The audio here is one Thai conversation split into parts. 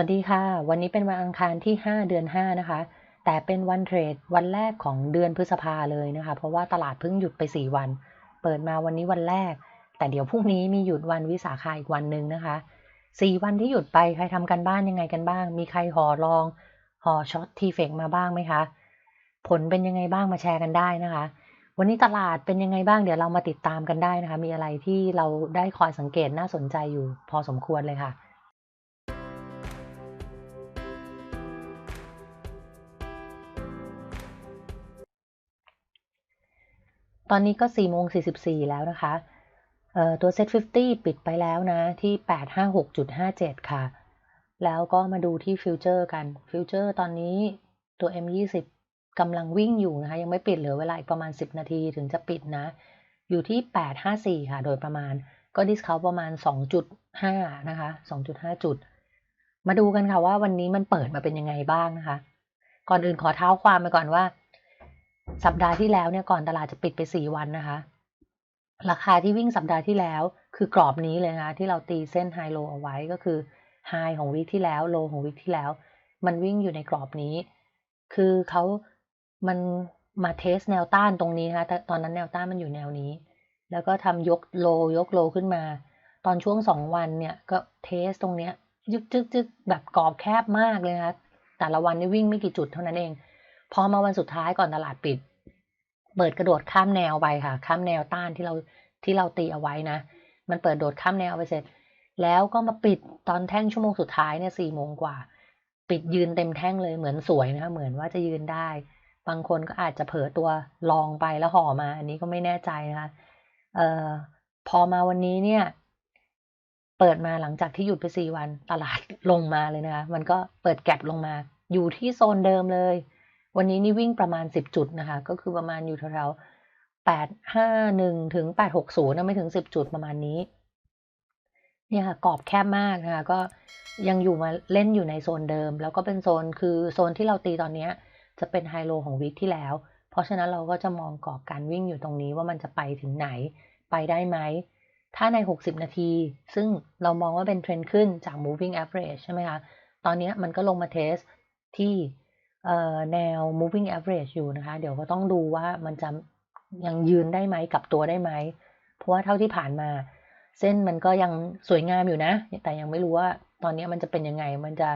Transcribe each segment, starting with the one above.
วัสดีค่ะ วันนี้เป็นวันอังคารที่ 5 เดือน 5 นะคะ แต่เป็นวันเทรดวันแรกของเดือนพฤษภาเลยนะคะ เพราะว่าตลาดเพิ่งหยุดไป 4 วัน เปิดมาวันนี้วันแรก แต่เดี๋ยวพรุ่งนี้มีหยุดวันวิสาขะอีกวันหนึ่งนะคะ 4 วันที่หยุดไปใครทำกันบ้านยังไงกันบ้าง มีใครห่อรองห่อช็อตทีเฟกมาบ้างไหมคะ ผลเป็นยังไงบ้างมาแชร์กันได้นะคะ วันนี้ตลาดเป็นยังไงบ้างเดี๋ยวเรามาติดตามกันได้นะคะ มีอะไรที่เราได้คอยสังเกตน่าสนใจอยู่พอสมควรเลยค่ะ ตอนนี้ก็4โมง44 แล้วนะคะเอ่อตัว Set 50 ปิดไปแล้วนะ ที่ 856.57 ค่ะ แล้วก็มาดูที่ฟิวเจอร์กันฟิวเจอร์ตอนนี้ตัว M20 กำลังวิ่งอยู่นะคะ ยังไม่ปิดเหลือเวลาอีกประมาณ 10 นาทีถึงจะปิดนะ อยู่ที่ 854 ค่ะ โดยประมาณก็ดิสคาวประมาณ 2.5 นะคะ 2.5 จุด มาดูกันค่ะว่าวันนี้มันเปิดมาเป็นยังไงบ้างนะคะ ก่อนอื่นขอเท้าความไปก่อนว่า สัปดาห์ที่แล้วเนี่ยก่อนตลาดจะปิดไป 4 วันนะคะ ราคาที่วิ่งสัปดาห์ที่แล้ว คือกรอบนี้เลยนะคะที่เราตีเส้นไฮโลเอาไว้ก็คือไฮของวิกที่แล้วโลของวิกที่แล้ว มันวิ่งอยู่ในกรอบนี้ คือเขามันมาเทสแนวต้านตรงนี้นะคะตอนนั้นแนวต้านมันอยู่แนวนี้ แล้วก็ทำยกโลยกโลขึ้นมา ตอนช่วงสองวันเนี่ยก็เทสตรงเนี้ยยึกจึกจึกแบบกรอบแคบมากเลยนะคะแต่ละวันนี่วิ่งไม่กี่จุดเท่านั้นเอง พอมาวันสุดท้ายก่อนตลาดปิด เปิดกระโดดข้ามแนวไปค่ะ ข้ามแนวต้านที่เราที่เราตีเอาไว้นะ มันเปิดโดดข้ามแนวไปเสร็จ แล้วก็มาปิดตอนแท่งชั่วโมงสุดท้ายเนี่ยสี่โมงกว่า ปิดยืนเต็มแท่งเลยเหมือนสวยนะคะเหมือนว่าจะยืนได้ บางคนก็อาจจะเผลอตัวลองไปแล้วห่อมา อันนี้ก็ไม่แน่ใจนะคะเอ่อพอมาวันนี้เนี่ย เปิดมาหลังจากที่หยุดไปสี่วันตลาดลงมาเลยนะคะ มันก็เปิดแก็บลงมา อยู่ที่โซนเดิมเลย วันนี้นี่วิ่งประมาณ 10 จุดนะคะ ก็คือประมาณอยู่แถวๆ851 ถึง 860นะไม่ถึง 10 จุดประมาณนี้ เนี่ยค่ะกรอบแคบมากนะคะ ก็ยังอยู่มาเล่นอยู่ในโซนเดิม แล้วก็เป็นโซนคือโซนที่เราตีตอนนี้จะเป็นไฮโลของวีคที่แล้ว เพราะฉะนั้นเราก็จะมองกรอบการวิ่งอยู่ตรงนี้ว่ามันจะไปถึงไหนไปได้ไหม ถ้าใน 60 นาที ซึ่งเรามองว่าเป็นเทรนด์ขึ้นจาก moving average ใช่ไหมคะ ตอนนี้มันก็ลงมาเทสที่ แนว moving average อยู่นะคะ เดี๋ยวก็ต้องดูว่ามันจะยังยืนได้ไหมกับตัวได้ไหม เพราะว่าเท่าที่ผ่านมา เส้นมันก็ยังสวยงามอยู่นะ แต่ยังไม่รู้ว่าตอนนี้มันจะเป็นยังไง มันจะ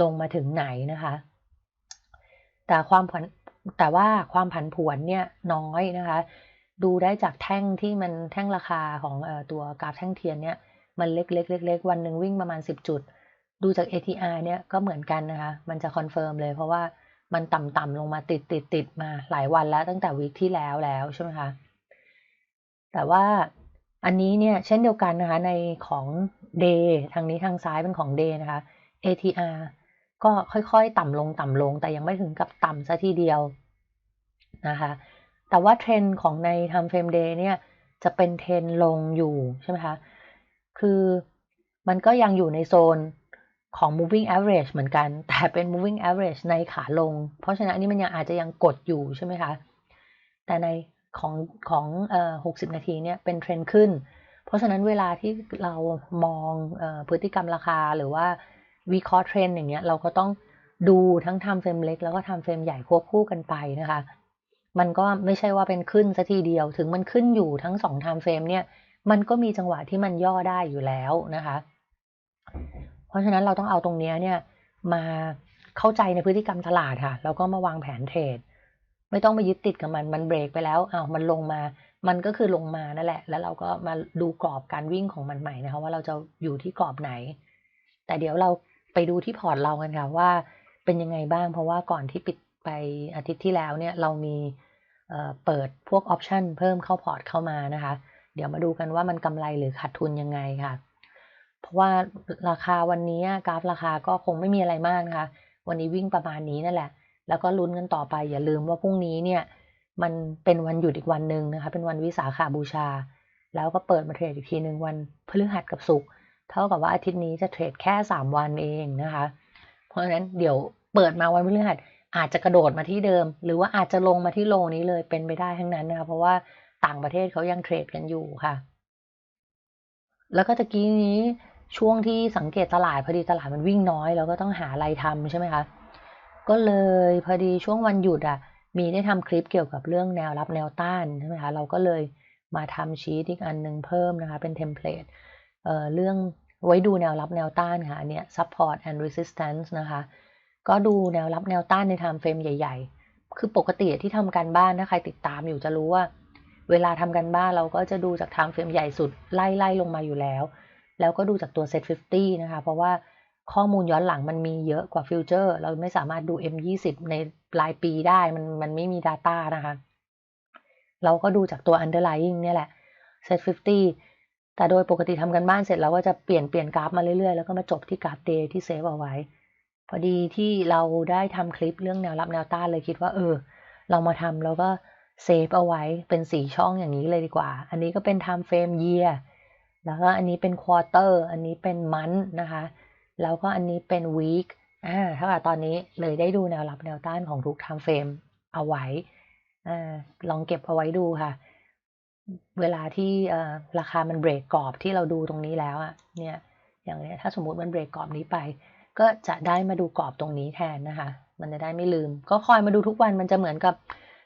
ลงมาถึงไหนนะคะ แต่ความผันแต่ว่าความผันผวนเนี่ยน้อยนะคะ ดูได้จากแท่งที่มันแท่งราคาของอตัวกราฟแท่งเทียนเนี่ยมันเล็กๆเล็กๆวันหนึ่งวิ่งประมาณ 10 จุด ดูจาก ATR เนี่ยก็เหมือนกันนะคะ มันจะคอนเฟิร์มเลยเพราะว่ามันต่ำๆลงมาติดติดติดมาหลายวันแล้วตั้งแต่วีคที่แล้วแล้วใช่ไหมคะ แต่ว่าอันนี้เนี่ยเช่นเดียวกันนะคะ ในของ day ทางนี้ทางซ้ายเป็นของ day นะคะ ATR ก็ค่อยๆ ต่ำลงต่ำลง แต่ยังไม่ถึงกับต่ำซะทีเดียวนะคะ แต่ว่าเทรนด์ของใน time frame day เนี่ยจะเป็นเทรนลงอยู่ใช่ไหมคะ คือมันก็ยังอยู่ในโซน ของ moving average เหมือนกัน แต่เป็น moving average ในขาลง เพราะฉะนั้นอันนี้มันยังอาจจะยังกดอยู่ใช่ไหมคะ แต่ในของของเอ่อ60นาทีเนี่ยเป็นเทรนด์ขึ้น เพราะฉะนั้นเวลาที่เรามองเอ่อพฤติกรรมราคาหรือว่าวิเคราะห์เทรนด์อย่างเงี้ยเราก็ต้องดูทั้ง time frame เล็ก แล้วก็ time frame ใหญ่ควบคู่กันไปนะคะ มันก็ไม่ใช่ว่าเป็นขึ้นซะทีเดียว ถึงมันขึ้นอยู่ทั้งสอง time frame เนี่ย มันก็มีจังหวะที่มันย่อได้อยู่แล้วนะคะ เพราะฉะนั้นเราต้องเอาตรงนี้เนี่ยมาเข้าใจในพฤติกรรมตลาดค่ะ แล้วก็มาวางแผนเทรด ไม่ต้องไปยึดติดกับมัน มันเบรกไปแล้วอ้าวมันลงมา มันก็คือลงมานั่นแหละ แล้วเราก็มาดูกรอบการวิ่งของมันใหม่นะคะ ว่าเราจะอยู่ที่กรอบไหน แต่เดี๋ยวเราไปดูที่พอร์ตเรากันค่ะว่าเป็นยังไงบ้าง เพราะว่าก่อนที่ปิดไปอาทิตย์ที่แล้วเนี่ยเรามีเปิดพวกออปชันเพิ่มเข้าพอร์ตเข้ามานะคะ เดี๋ยวมาดูกันว่ามันกำไรหรือขาดทุนยังไงค่ะ เพราะว่าราคาวันนี้กราฟราคาก็คงไม่มีอะไรมากนะคะ วันนี้วิ่งประมาณนี้นั่นแหละ แล้วก็ลุ้นกันต่อไป อย่าลืมว่าพรุ่งนี้เนี่ยมันเป็นวันหยุดอีกวันหนึ่งนะคะ เป็นวันวิสาขาบูชา แล้วก็เปิดมาเทรดอีกทีหนึ่งวันพฤหัสกับศุกร์เท่ากับว่าอาทิตย์นี้จะเทรดแค่ 3 วันเองนะคะ เพราะฉะนั้นเดี๋ยวเปิดมาวันพฤหัสอาจจะกระโดดมาที่เดิม หรือว่าอาจจะลงมาที่โลนี้เลยเป็นไปได้ทั้งนั้นนะคะเพราะว่าต่างประเทศเขายังเทรดกันอยู่ค่ะ แล้วก็ตะกี้นี้ ช่วงที่สังเกตตลาดพอดีตลาดมันวิ่งน้อยเราก็ต้องหาอะไรทำใช่ไหมคะก็เลยพอดีช่วงวันหยุดอะมีได้ทำคลิปเกี่ยวกับเรื่องแนวรับแนวต้านใช่ไหมคะเราก็เลยมาทำชีตอีกอันหนึ่งเพิ่มนะคะเป็นเทมเพลตเอ่อเรื่องไว้ดูแนวรับแนวต้านค่ะเนี้ย support and resistance นะคะ ก็ดูแนวรับแนวต้านใน time frame ใหญ่ ๆ คือปกติที่ทำการบ้านถ้าใครติดตามอยู่จะรู้ว่า เวลาทำกันบ้านเราก็จะดูจาก time frame ใหญ่สุดไล่ไล่ลงมาอยู่แล้ว แล้วก็ดูจากตัว set 50นะคะ เพราะว่าข้อมูลย้อนหลังมันมีเยอะกว่าฟิวเจอร์ เราไม่สามารถดู M20 ในรายปีได้ มันมันไม่มี Data นะคะ เราก็ดูจากตัว underlying เนี่ยแหละ set 50 แต่โดยปกติทำกันบ้านเสร็จเราก็จะเปลี่ยนเปลี่ยนกราฟมาเรื่อยๆ แล้วก็มาจบที่กราฟ day ที่เซฟเอาไว้ พอดีที่เราได้ทำคลิปเรื่องแนวรับแนวต้านเลยคิดว่าเออ เรามาทำแล้วก็เซฟเอาไว้เป็นสีช่องอย่างนี้เลยดีกว่า อันนี้ก็เป็น time frame year แล้วก็อันนี้เป็น quarter อันนี้เป็น month นะคะ แล้วก็อันนี้เป็น week อ่าเท่ากับตอนนี้เลยได้ดูแนวรับแนวต้านของทุก time frame เอาไว้อ่าลองเก็บเอาไว้ดูค่ะ เวลาที่ราคามันเบรกกรอบที่เราดูตรงนี้แล้วอะเนี่ยอย่างเนี้ยถ้าสมมติมันเบรกกรอบนี้ไป ก็จะได้มาดูกรอบตรงนี้แทนนะคะ มันจะได้ไม่ลืม ก็คอยมาดูทุกวันมันจะเหมือนกับ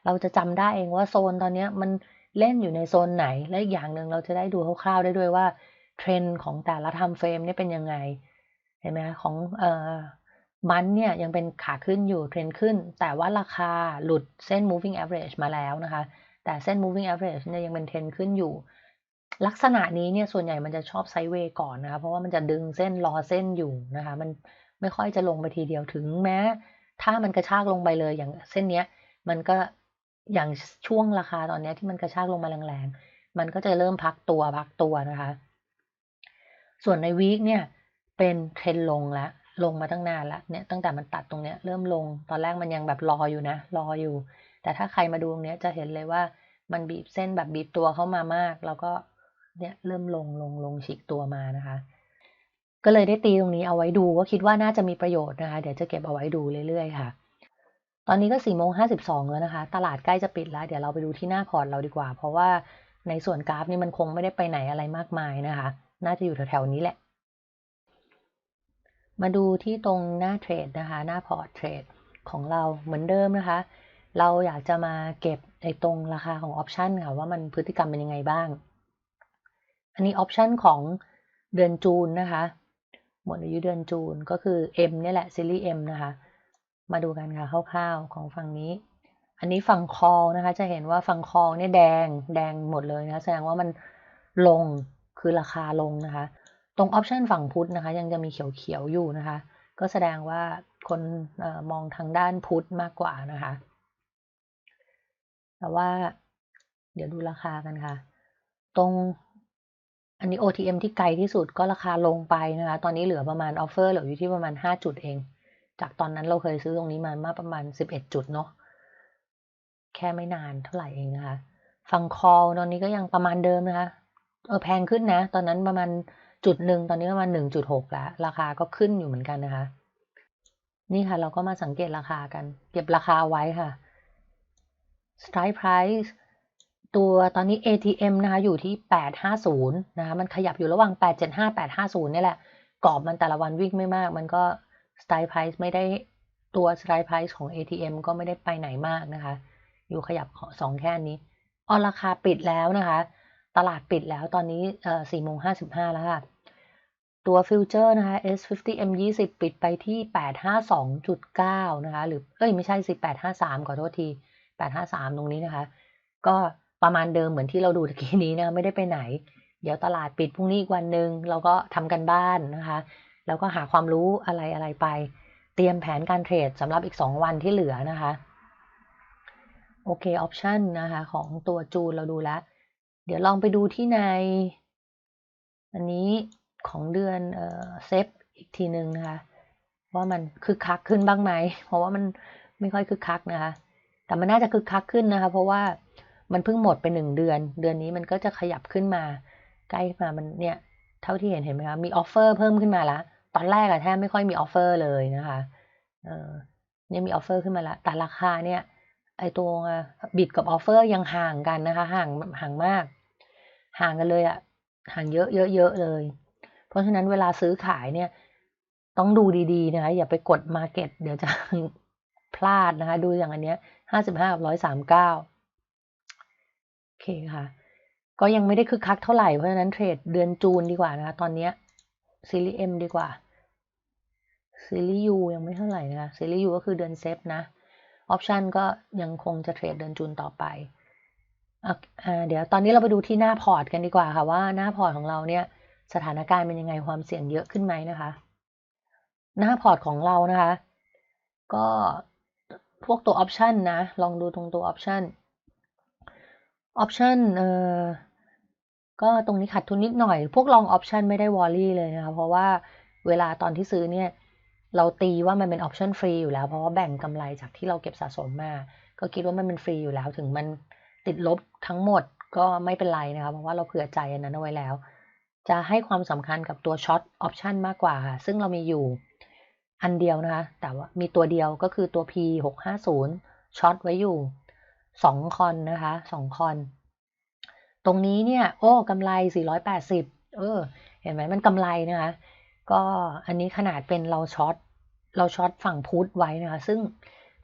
เราจะจำได้เองว่าโซนตอนเนี้ยมัน เล่นอยู่ในโซนไหน และอีกอย่างหนึ่งเราจะได้ดูคร่าวๆได้ด้วยว่าเทรนด์ของแต่ละทำเฟรมนี่เป็นยังไง เห็นไหมคะของเอ่อมันเนี่ยยังเป็นขาขึ้นอยู่เทรนด์ขึ้น แต่ว่าราคาหลุดเส้น moving average มาแล้วนะคะ แต่เส้น moving average เนี่ยยังเป็นเทรนด์ขึ้นอยู่ ลักษณะนี้เนี่ยส่วนใหญ่มันจะชอบไซด์เวย์ก่อนนะคะเพราะว่ามันจะดึงเส้นรอเส้นอยู่นะคะ มันไม่ค่อยจะลงไปทีเดียวถึงแม้ ถ้ามันกระชากลงไปเลยอย่างเส้นเนี้ยมันก็ อย่างช่วงราคาตอนนี้ที่มันกระชากลงมาแรงๆ มันก็จะเริ่มพักตัวพักตัวนะคะ ส่วนในวีคเนี่ยเป็นเทรนลงแล้วลงมาตั้งนานแล้วเนี่ยตั้งแต่มันตัดตรงเนี้ยเริ่มลงตอนแรกมันยังแบบรออยู่นะ รออยู่ แต่ถ้าใครมาดูตรงเนี้ยจะเห็นเลยว่ามันบีบเส้นแบบบีบตัวเข้ามามาก แล้วก็เนี่ยเริ่มลงลงลงฉีกตัวมานะคะ ก็เลยได้ตีตรงนี้เอาไว้ดูว่าคิดว่าน่าจะมีประโยชน์นะคะ เดี๋ยวจะเก็บเอาไว้ดูเรื่อยๆค่ะ ตอนนี้ก็สี่โมงห้าสิบสองแล้วนะคะ ตลาดใกล้จะปิดแล้ว เดี๋ยวเราไปดูที่หน้าพอร์ตเราดีกว่า เพราะว่าในส่วนกราฟนี่มันคงไม่ได้ไปไหนอะไรมากมายนะคะ น่าจะอยู่แถวๆนี้แหละ มาดูที่ตรงหน้าเทรดนะคะ หน้าพอร์ตเทรดของเราเหมือนเดิมนะคะ เราอยากจะมาเก็บไอ้ตรงราคาของออปชันค่ะว่ามันพฤติกรรมเป็นยังไงบ้าง อันนี้ออปชันของเดือนจูนนะคะ หมดอายุเดือนจูนก็คือ M นี่แหละซีรีส์ M นะคะ มาดูกันค่ะคร่าวๆของฝั่งนี้ อันนี้ฝั่งคอนะคะ จะเห็นว่าฝั่งคอเนี่ยแดงแดงหมดเลยนะแสดงว่ามันลงคือราคาลงนะคะ ตรงออปชันฝั่งพุทธนะคะ ยังจะมีเขียวๆอยู่นะคะ ก็แสดงว่าคนอมองทางด้านพุทธมากกว่านะคะ แต่ว่าเดี๋ยวดูราคากันค่ะ ตรงอันนี้ OTM ที่ไกลที่สุดก็ราคาลงไปนะคะ ตอนนี้เหลือประมาณออฟเฟอร์เหลืออยู่ที่ประมาณ 5 จุดเอง จากตอนนั้นเราเคยซื้อตรงนี้มามาประมาณ 11 จุดเนาะแค่ไม่นานเท่าไหร่เองนะคะฝั่งคอลตอนนี้ก็ยังประมาณเดิมนะคะเออแพงขึ้นนะ ตอนนั้นประมาณจุดหนึ่งตอนนี้ประมาณ1.6แล้วราคาก็ขึ้นอยู่เหมือนกันนะคะ นี่ค่ะ เราก็มาสังเกตราคากัน เก็บราคาไว้ค่ะ strike price ตัวตอนนี้ ATM นะคะอยู่ที่ 850 นะคะ มันขยับอยู่ระหว่าง 875 850 นี่แหละ กรอบมันแต่ละวันวิ่งไม่มาก มันก็ strike price ไม่ได้ตัว strike price ของ ATM ก็ไม่ได้ไปไหนมากนะคะ อยู่ขยับสองแค่นี้ออราคาปิดแล้วนะคะ ตลาดปิดแล้วตอนนี้เอ่โมง55แล้วค่ะ ตัวฟิวเจอร์นะคะ S50 M20 ปิดไปที่ 852.9 นะคะ หรือ เอ้ย ไม่ใช่สิ853 ขอโทษที 853 ตรงนี้นะคะ ก็ประมาณเดิมเหมือนที่เราดูตะกี้นี้นะ ไม่ได้ไปไหน เดี๋ยวตลาดปิดพรุ่งนี้อีกวันหนึ่งเราก็ทำกันบ้านนะคะ แล้วก็หาความรู้อะไรอะไรไป เตรียมแผนการเทรดสำหรับอีก 2 วันที่เหลือนะคะโอเคออปชันนะคะของตัวจูนเราดูแล้ว เดี๋ยวลองไปดูที่ใน อันนี้ของเดือนเซฟอีกทีหนึ่งนะคะว่ามันคึกคักขึ้นบ้างไหม เพราะว่ามันไม่ค่อยคึกคักนะคะ แต่มันน่าจะคึกคักขึ้นนะคะ เพราะว่ามันเพิ่งหมดไปหนึ่งเดือน เดือนนี้มันก็จะขยับขึ้นมา ใกล้มามันเนี่ย เท่าที่เห็นเห็นไหมคะมีออฟเฟอร์เพิ่มขึ้นมาแล้ว ตอนแรกอะแทบไม่ค่อยมีออฟเฟอร์เลยนะคะเออเนี่ยมีออฟเฟอร์ขึ้นมาล้วแต่ราคาเนี่ย ไอตัวบิดกับออฟเฟอร์ยังห่างกันนะคะ ห่างห่างมาก ห่างกันเลยอะห่างเยอะเยอะเยอะเลย เพราะฉะนั้นเวลาซื้อขายเนี่ย ต้องดูดีๆนะคะ อย่าไปกด Market เดี๋ยวจะพลาดนะคะ ดูอย่างอันเนี้ยห้าสิบห้ากับร้อยสามเก้าโอเคค่ะ ก็ยังไม่ได้คึกคักเท่าไหร่เพราะฉะนั้นเทรดเดือนจูนดีกว่านะคะ ตอนเนี้ยซีรีส์ M ดีกว่า ซีรีส์ U ยังไม่เท่าไหร่นะคะซีรีส์ U ก็คือเดือนเซฟนะออปชันก็ยังคงจะเทรดเดือนจูนต่อไปเดี๋ยวตอนนี้เราไปดูที่หน้าพอร์ตกันดีกว่าค่ะว่าหน้าพอร์ตของเราเนี่ยสถานการณ์เป็นยังไงความเสี่ยงเยอะขึ้นไหมนะคะ หน้าพอร์ตของเรานะคะ ก็พวกตัวออปชันนะลองดูตรงตัวออปชันออปชันเอ่อก็ตรงนี้ขัดทุนนิดหน่อย พวกลองออปชันไม่ได้วอลลี่เลยนะคะ เพราะว่าเวลาตอนที่ซื้อเนี่ย เราตีว่ามันเป็นออปชั่นฟรีอยู่แล้ว เพราะว่าแบ่งกำไรจากที่เราเก็บสะสมมา ก็คิดว่ามันเป็นฟรีอยู่แล้ว ถึงมันติดลบทั้งหมดก็ไม่เป็นไรนะคะเพราะว่าเราเผื่อใจอันนั้นเอาไว้แล้ว จะให้ความสำคัญกับตัวช็อตออปชันมากกว่าค่ะ ซึ่งเรามีอยู่อันเดียวนะคะ แต่ว่ามีตัวเดียวก็คือตัว P 6 5 0ช็อตไว้อยู่ 2 คอนนะคะ2คอน ตรงนี้เนี่ย โอ้กำไร 480 เออ เห็นไหมมันกำไรนะคะ ก็อันนี้ขนาดเป็นเราช็อต เราช็อตฝั่งพุทไว้นะคะ ซึ่ง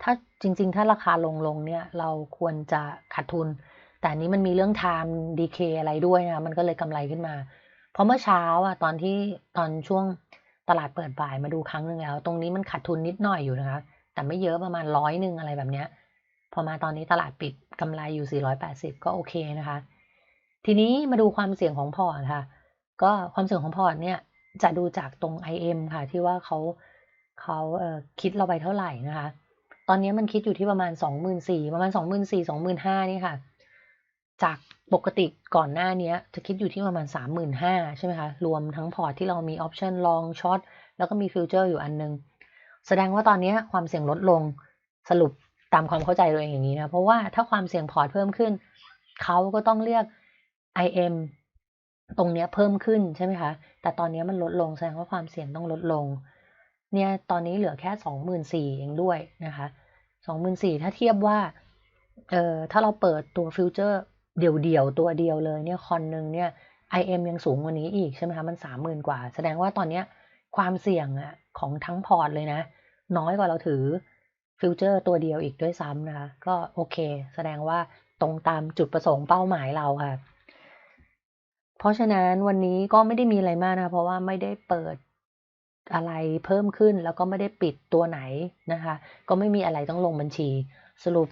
ถ้าจริง ๆ ถ้าราคาลงลงเนี่ย เราควรจะขาดทุน แต่นี้มันมีเรื่อง time decay อะไรด้วยนะมันก็เลยกำไรขึ้นมา เพราะเมื่อเช้าอะตอนที่ตอนช่วงตลาดเปิดบ่ายมาดูครั้งหนึ่งแล้ว ตรงนี้มันขาดทุนนิดหน่อยอยู่นะคะ แต่ไม่เยอะประมาณร้อยหนึ่งอะไรแบบเนี้ย พอมาตอนนี้ตลาดปิดกำไรอยู่ 480 ก็โอเคนะคะ ทีนี้มาดูความเสี่ยงของพอร์ตค่ะ ก็ความเสี่ยงของพอร์ตเนี่ยจะดูจากตรง IM ค่ะ ที่ว่าเขา เขาเอ่อคิดเราไปเท่าไหร่นะคะ ตอนนี้มันคิดอยู่ที่ประมาณ 24,000ประมาณ 24,000 25,000นี่ค่ะ จากปกติก่อนหน้านี้จะคิดอยู่ที่ประมาณ 35,000ใช่ไหมคะ รวมทั้งพอร์ตที่เรามีออปชันลองช็อตแล้วก็มีฟิวเจอร์อยู่อันนึง แสดงว่าตอนนี้ความเสี่ยงลดลงสรุปตามความเข้าใจตัวเองอย่างนี้นะ เพราะว่าถ้าความเสี่ยงพอร์ตเพิ่มขึ้น เขาก็ต้องเรียก IM ตรงนี้เพิ่มขึ้นใช่ไหมคะ แต่ตอนนี้มันลดลงแสดงว่าความเสี่ยงต้องลดลง เนี่ยตอนนี้เหลือแค่สองหมื่นสี่เองด้วยนะคะสองหมื่นสี่ถ้าเทียบว่าเอ่อถ้าเราเปิดตัวฟิวเจอร์เดี่ยวๆตัวเดียวเลยเนี่ยคอนหนึ่งเนี่ย IM ยังสูงกว่านี้อีกใช่ไหมคะมันสามหมื่นกว่า แสดงว่าตอนนี้ความเสี่ยงอะของทั้งพอร์ตเลยนะ น้อยกว่าเราถือฟิวเจอร์ตัวเดียวอีกด้วยซ้ำนะคะ ก็โอเค แสดงว่าตรงตามจุดประสงค์เป้าหมายเราค่ะ เพราะฉะนั้นวันนี้ก็ไม่ได้มีอะไรมากนะ เพราะว่าไม่ได้เปิด อะไรเพิ่มขึ้นแล้วก็ไม่ได้ปิดตัวไหนนะคะ ก็ไม่มีอะไรต้องลงบัญชี สรุป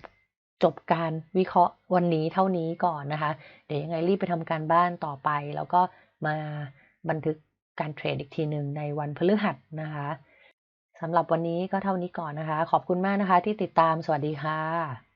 จบการวิเคราะห์วันนี้เท่านี้ก่อนนะคะ เดี๋ยวยังไงรีบไปทำการบ้านต่อไป แล้วก็มาบันทึกการเทรดอีกทีหนึ่งในวันพฤหัสนะคะสำหรับวันนี้ก็เท่านี้ก่อนนะคะ ขอบคุณมากนะคะที่ติดตามสวัสดีค่ะ